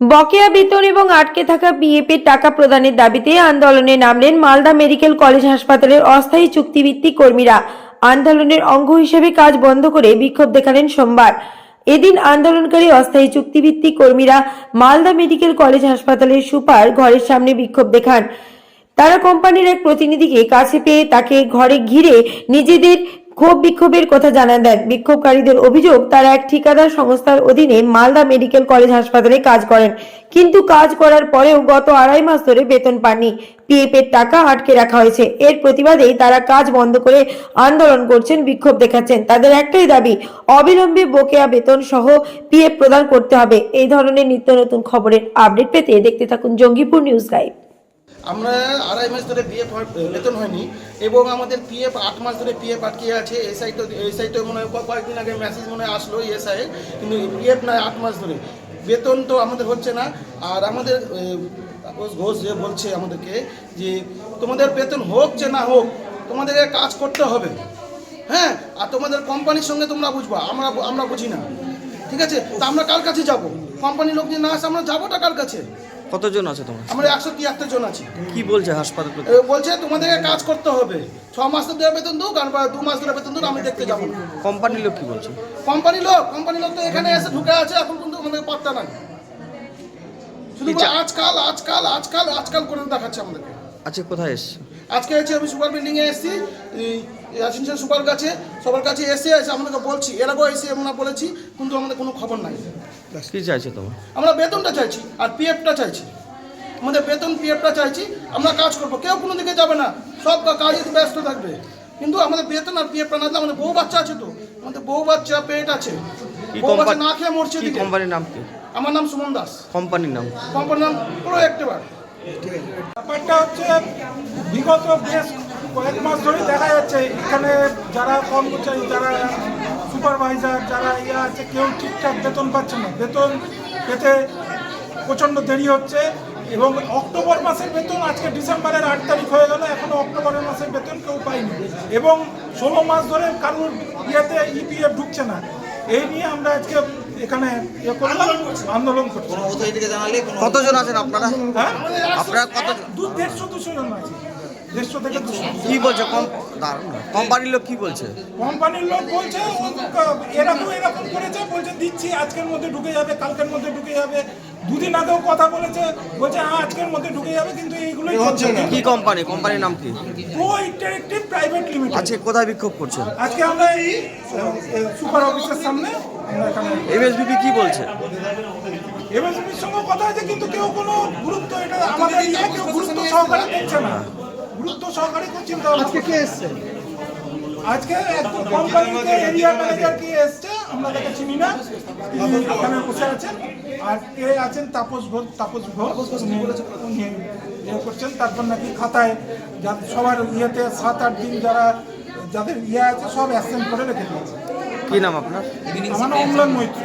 বকেয়া বেতন এবং আটকে থাকা বিএপের টাকা প্রদানের দাবিতে আন্দোলনে নামলেন মালদা মেডিকেল কলেজ হাসপাতালের অস্থায়ী চুক্তিভিত্তিক কর্মীরা। আন্দোলনের অঙ্গ হিসেবে কাজ বন্ধ করে বিক্ষোভ দেখালেন সোমবার। এদিন আন্দোলনকারী অস্থায়ী চুক্তিভিত্তিক কর্মীরা মালদা মেডিকেল কলেজ হাসপাতালের সুপার ঘরের সামনে বিক্ষোভ দেখান। তারা কোম্পানির এক প্রতিনিধিকে কাছে পেয়ে তাকে ঘরে ঘিরে নিজেদের ক্ষোভ বিক্ষোভের কথা জানান দেন বিক্ষোভকারীদের অভিযোগ, তারা এক ঠিকাদার সংস্থার অধীনে মালদা মেডিকেল কলেজ হাসপাতালে কাজ করেন। কিন্তু কাজ করার পরেও গত আড়াই মাস ধরে বেতন পাননি। পিএফ এর টাকা আটকে রাখা হয়েছে। এর প্রতিবাদেই তারা কাজ বন্ধ করে আন্দোলন করছেন, বিক্ষোভ দেখাচ্ছেন। তাদের একটাই দাবি, অবিলম্বে বকেয়া বেতন সহ পিএফ প্রদান করতে হবে। এই ধরনের নিত্য নতুন খবরের আপডেট পেতে দেখতে থাকুন জঙ্গিপুর নিউজ লাইভ। আমরা আড়াই মাস ধরে পিএফ বেতন হয়নি এবং আমাদের পিএফ আট মাস ধরে পিএফ আটকে আছে। এসআই তো এসআই তো মনে হয় কয়েকদিন আগে মেসেজ মনে হয় আসলো এসআই কিন্তু পিএফ নয় আট মাস ধরে। বেতন তো আমাদের হচ্ছে না। আর আমাদের ঘোষ যে বলছে আমাদেরকে যে তোমাদের বেতন হোক যে না হোক, তোমাদেরকে কাজ করতে হবে। হ্যাঁ? আর তোমাদের কোম্পানির সঙ্গে তোমরা বুঝবা, আমরা আমরা বুঝি না। ঠিক আছে? তা আমরা কার কাছে যাব? কোম্পানির লোক যদি না আসে, আমরা যাবোটা কার কাছে? কতজন আছে তোমার? আমরা একশো তিয়াত্তর জন আছি। কি বলছে হাসপাতাল এ, বলছে তোমাদেরকে কাজ করতে হবে। ছ মাস ধরে বেতন দুক আর বা দু মাস ধরে বেতন দুক আমি দেখতে যাব না। কোম্পানির লোক কি বলছে? কোম্পানি লোক কোম্পানি লোক তো এখানে এসে ঢুকে আছে এখন কিন্তু আমাদের পাত্তা নাই। শুধু চা- আজকাল আজকাল আজকাল আজকাল করে দেখাচ্ছে আমাদেরকে। আচ্ছা কোথায় এসছে? আজকে হচ্ছে আমি সুপার বিল্ডিং এ এসেছি অ্যাসিস্ট্যান্ট সুপার কাছে সবার কাছে এসে এসে আমাদেরকে বলছি এর আগেও এসে আমরা বলেছি কিন্তু আমাদের কোনো খবর নাই। কি চাইছে তোমার? আমরা বেতনটা চাইছি আর পিএফটা চাইছি। আমাদের বেতন পিএফটা চাইছি আমরা কাজ করব। কেউ কোনো দিকে যাবে না। সব কাজে ব্যস্ত থাকবে। কিন্তু আমাদের বেতন আর পিএফটা না দিলে আমাদের বউ বাচ্চা আছে তো। আমাদের বউ বাচ্চা পেট আছে। কি বউ বাচ্চা না খেয়ে মরছে কি কোম্পানির নাম কি? আমার নাম সুমন দাস। কোম্পানির নাম? কোম্পানির নাম পুরো একটিবার ব্যাপারটা হচ্ছে বিগত বেশ কয়েক মাস ধরে দেখা যাচ্ছে এখানে যারা কর্মচারী যারা সুপারভাইজার যারা ইয়ে আছে কেউ ঠিকঠাক বেতন পাচ্ছে না। বেতন পেতে প্রচণ্ড দেরি হচ্ছে এবং অক্টোবর মাসের বেতন আজকে ডিসেম্বরের আট তারিখ হয়ে গেল এখনও অক্টোবরের মাসের বেতন কেউ পায়নি। এবং ষোলো মাস ধরে কারোর ইয়েতে ইপিএফ ঢুকছে না। এই নিয়ে আমরা আজকে এখানে ইয়ে আন্দোলন করছি। কতজন আছেন আপনারা? হ্যাঁ? আপনারা কত দু দেড়শো দুশো জন আছে। দেড়শো থেকে দুশো। কি বলছে? কম- কোম্পানির লোক কি বলছে? কোম্পানির লোক বলছে এরকম এরকম করেছে বলছে দিচ্ছি আজকের মধ্যে ঢুকে যাবে কালকের মধ্যে ঢুকে যাবে। দুদিন আগেও কথা বলেছে বলছে হ্যাঁ আজকের মধ্যে ঢুকে যাবে কিন্তু হচ্ছে না। কি কোম্পানি? কোম্পানির নাম কি? Pro interactive private limited. আজকে কোথায় বিক্ষোভ করছে? আজকে আমরা এই সুপার অফিসের সামনে এমএসবিপি কি বলছে? এমএসপির সঙ্গে কথা আছে কিন্তু কেউ কোনো গুরুত্ব এটা আমাদের ইয়ে কেউ গুরুত্ব সহকারে দিচ্ছে না। গুরুত্ব সহকারে চিন্তা আজকে কে এসছে? আজকে একজন কোম্পানিতে এরিয়া ম্যানেজার কে এসছে আমরা তাকে চিনি না। তিনি এখানে বসে আছেন। আর কে আছেন? তাপস ঘোষ তাপস ঘোষ উনি ইয়ে করছেন। তারপর নাকি খাতায় যা- সবার ইয়েতে সাত আট দিন যারা যাদের ইয়ে আছে সব অ্যাসেন্ট করে রেখে দিয়েছে। কি নাম আপনার? আমার নাম অম্লান মৈত্র।